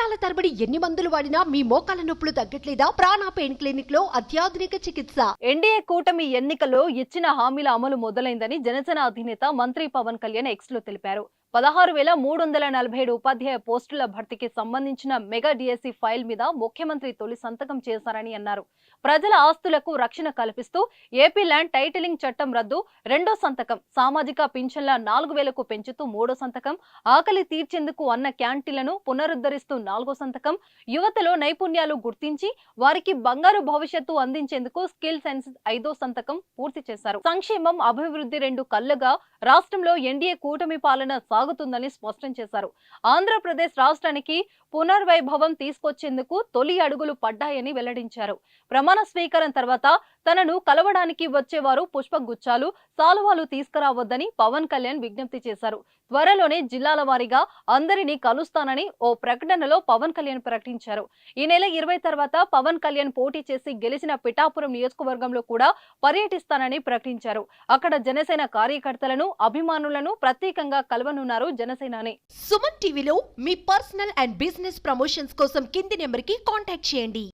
సంవత్సరాల తరబడి ఎన్ని మందులు వాడినా మీ మోకాల నొప్పులు తగ్గట్లేదా? ప్రాణ పెయిన్ క్లినిక్లో అత్యాధునిక చికిత్స. ఎన్డీఏ కూటమి ఎన్నికల్లో ఇచ్చిన హామీల అమలు మొదలైందని జనసేన అధినేత మంత్రి పవన్ కళ్యాణ్ ఎక్స్లో తెలిపారు. పదహారు వేల మూడు వందల నలభై ఏడు ఉపాధ్యాయ పోస్టుల భర్తీకి సంబంధించిన మెగా డిఎస్సి ఫైల్ మీద ముఖ్యమంత్రి తొలి సంతకం చేశారని అన్నారు. ప్రజల ఆస్తులకు రక్షణ కల్పిస్తూ ఏపీ ల్యాండ్ టైటిలింగ్ చట్టం రద్దు రెండో సంతకం సామాజిక పింఛన్ల నాలుగు వేలకు పెంచుతూ మూడో సంతకం ఆకలి తీర్చేందుకు అన్న క్యాంటీన్లను పునరుద్ధరిస్తూ నాలుగో సంతకం యువతలో నైపుణ్యాలు గుర్తించి వారికి బంగారు భవిష్యత్తు అందించేందుకు స్కిల్ సెన్స్ ఐదో సంతకం పూర్తి చేశారు. సంక్షేమం అభివృద్ధి రెండు కళ్ళుగా రాష్ట్రంలో ఎన్డీఏ కూటమి పాలన సాగుతుందని స్పష్టం చేశారు. ఆంధ్రప్రదేశ్ రాష్ట్రానికి పునర్వైభవం తీసుకొచ్చేందుకు తొలి అడుగులు పడ్డాయని వెల్లడించారు. ప్రమాణ స్వీకారం తర్వాత తనను కలవడానికి వచ్చేవారు పుష్పగుచ్చాలు సాలువాలు తీసుకురావద్దని పవన్ కళ్యాణ్ విజ్ఞప్తి చేశారు. త్వరలోనే జిల్లాల వారీగా అందరినీ కలుస్తానని ఓ ప్రకటనలో పవన్ కళ్యాణ్ ప్రకటించారు. ఈ నెల ఇరవై తర్వాత పవన్ కళ్యాణ్ పోటీ చేసి గెలిచిన పిఠాపురం నియోజకవర్గంలో కూడా పర్యటిస్తానని ప్రకటించారు. అక్కడ జనసేన కార్యకర్తలను అభిమానులను ప్రత్యేకంగా కలవనున్నారు. జనసేనాని. సుమన్ టీవీలో మీ పర్సనల్ అండ్ బిజినెస్ ప్రమోషన్స్ కోసం కింది నెంబర్కి కాంటాక్ట్ చేయండి.